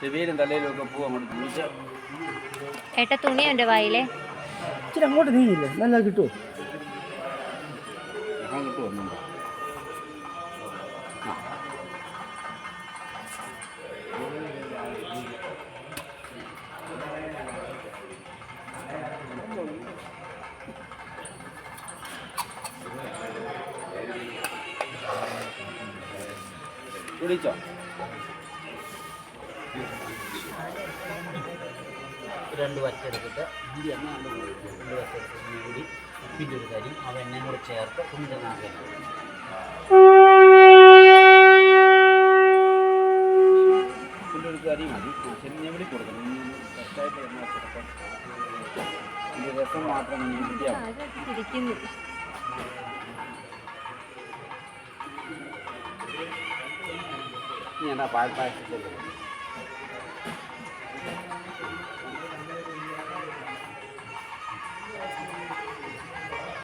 ചെവിയിലും തലയിലും ഒക്കെ പൂ അങ്ങോട്ട് ഏട്ട തുണി എന്റെ വായിലെ. ഇച്ചിരി അങ്ങോട്ട് നീങ്ങില്ലേ നല്ല കിട്ടുമോ കുടിച്ചോ? രണ്ട് വറ്റെടുത്തിട്ട് രണ്ട് വറ്റെടുത്തിട്ട് കൂടി ഉപ്പിന്റെ ഒരു കരി. അവ എണ്ണയും കൂടെ ചേർത്ത് കുഞ്ചനാക്കാൻ ഉപ്പിന്റെ ഒരു കരി മതി. ചെന്നിവിടെ കൊടുക്കണം. കറക്റ്റായിട്ട് എണ്ണ ഇതിന്റെ രസം മാത്രം ഇരിക്കുന്നു ഇനി എന്നാ പാൽ പായസത്തിൽ やった!